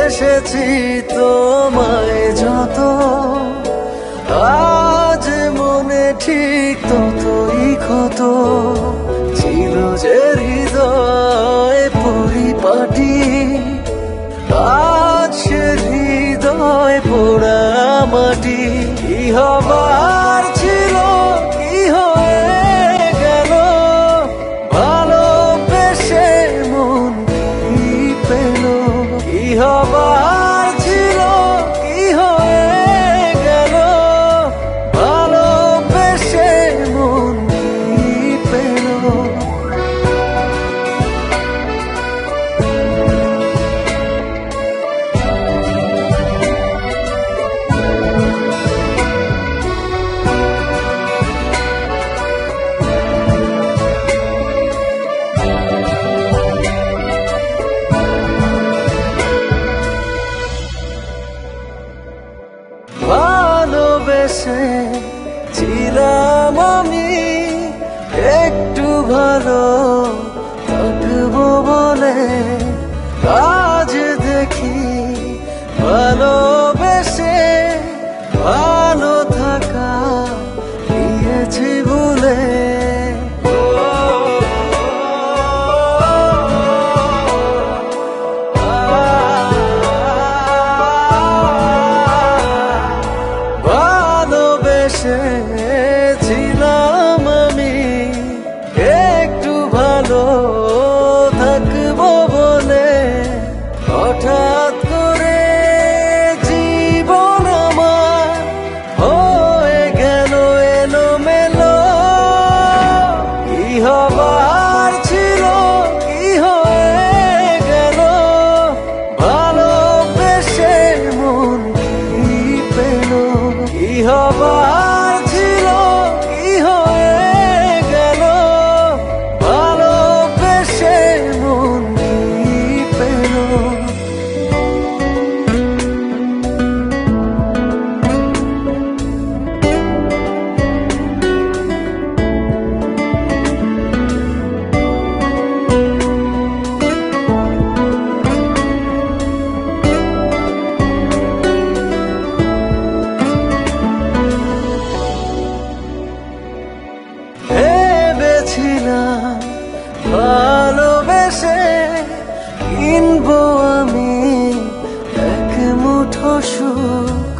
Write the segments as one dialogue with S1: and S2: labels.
S1: এসেছি তোমায় যত আজ মনে ঠিক তত ক্ষত ছিল যে হৃদয় পরিপাটি আজ হৃদয় পোড়া মাটি কি হবা ছিলাম আমি একটু ভালো लो ভালোবেসে কিনবো আমি এক মুঠো সুখ।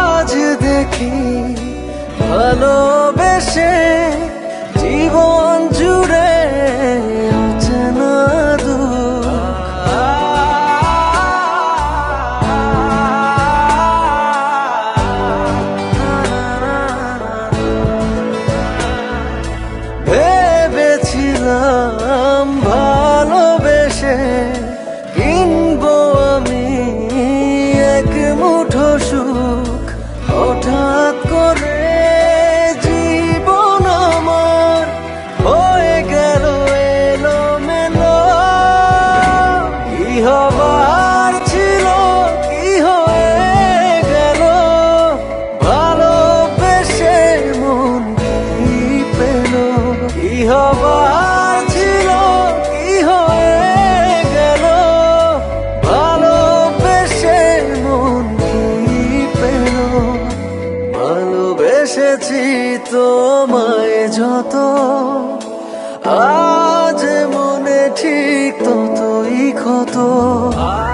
S1: আজ দেখি ভালোবেসে এসেছি তোমায় যত। আজ মনে ঠিক ততই ক্ষত। আ